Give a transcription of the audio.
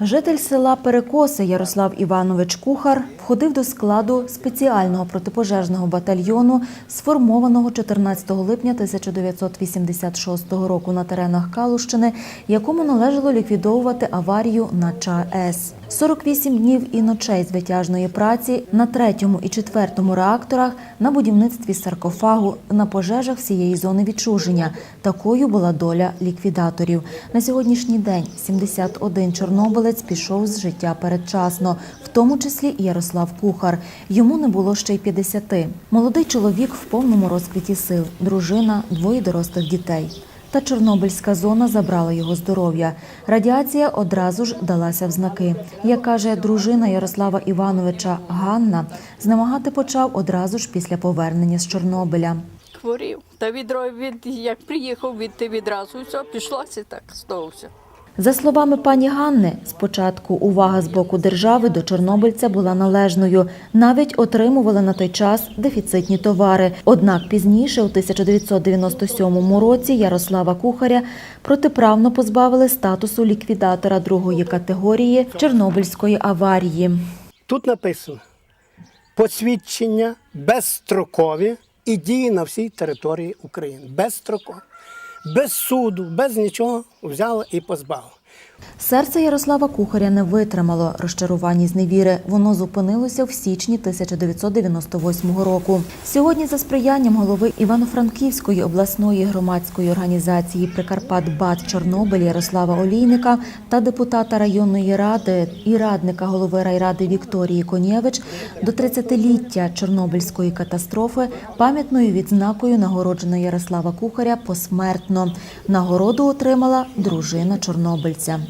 Житель села Перекоси Ярослав Іванович Кухар входив до складу спеціального протипожежного батальйону, сформованого 14 липня 1986 року на теренах Калущини, якому належало ліквідовувати аварію на ЧАЕС. 48 днів і ночей з витяжної праці на третьому і четвертому реакторах, на будівництві саркофагу, на пожежах всієї зони відчуження. Такою була доля ліквідаторів. На сьогоднішній день 71 чорнобилець пішов з життя передчасно, в тому числі і Ярослав Кухар. Йому не було ще й 50. Молодий чоловік в повному розквіті сил, дружина, двоє дорослих дітей. Та Чорнобильська зона забрала його здоров'я. Радіація одразу ж далася в знаки. Як каже дружина Ярослава Івановича Ганна, знемагати почав одразу ж після повернення з Чорнобиля. Хворів. Та відро від як приїхав від відразу, все пішлося так знову. За словами пані Ганни, спочатку увага з боку держави до чорнобильця була належною. Навіть отримували на той час дефіцитні товари. Однак пізніше, у 1997 році, Ярослава Кухаря протиправно позбавили статусу ліквідатора другої категорії Чорнобильської аварії. Тут написано посвідчення безстрокові і дії на всій території України. Безстрокові. Без суду, без нічого взяли і позбавили. Серце Ярослава Кухаря не витримало розчарування й зневіри. Воно зупинилося в січні 1998 року. Сьогодні, за сприянням голови Івано-Франківської обласної громадської організації Прикарпат БАТ Чорнобиль Ярослава Олійника та депутата районної ради і радника голови райради Вікторії Конєвич до 30-ліття Чорнобильської катастрофи пам'ятною відзнакою нагороджено Ярослава Кухаря посмертно. Нагороду отримала дружина чорнобильця.